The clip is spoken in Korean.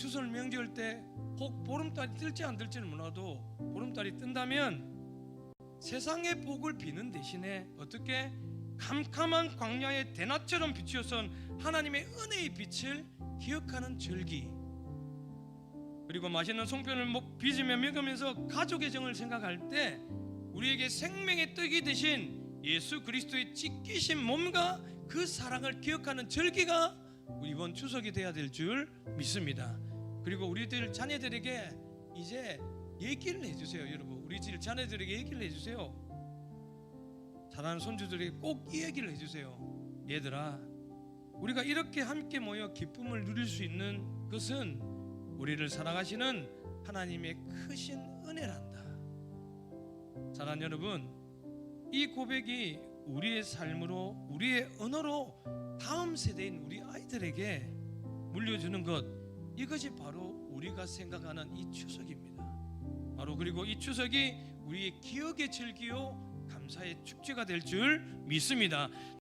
추설 명절 때 혹 보름달이 뜰지 안 뜰지는 몰라도 보름달이 뜬다면 세상의 복을 비는 대신에 어떻게 캄캄한 광야의 대낮처럼 비추어선 하나님의 은혜의 빛을 기억하는 절기 그리고 맛있는 송편을 먹 빚으며 먹으면서 가족의 정을 생각할 때 우리에게 생명의 떡이 되신 예수 그리스도의 찢기신 몸과 그 사랑을 기억하는 절기가 이번 추석이 돼야 될 줄 믿습니다. 그리고 우리들 자녀들에게 이제 얘기를 해주세요, 여러분. 우리 집 자녀들에게 얘기를 해주세요. 자라는 손주들에게 꼭 이 얘기를 해주세요. 얘들아, 우리가 이렇게 함께 모여 기쁨을 누릴 수 있는 것은 우리를 사랑하시는 하나님의 크신 은혜란다. 사랑하는 여러분, 이 고백이 우리의 삶으로, 우리의 언어로 다음 세대인 우리 아이들에게 물려주는 것 이것이 바로 우리가 생각하는 이 추석입니다. 바로 그리고 이 추석이 우리의 기억의 즐기요 감사의 축제가 될 줄 믿습니다.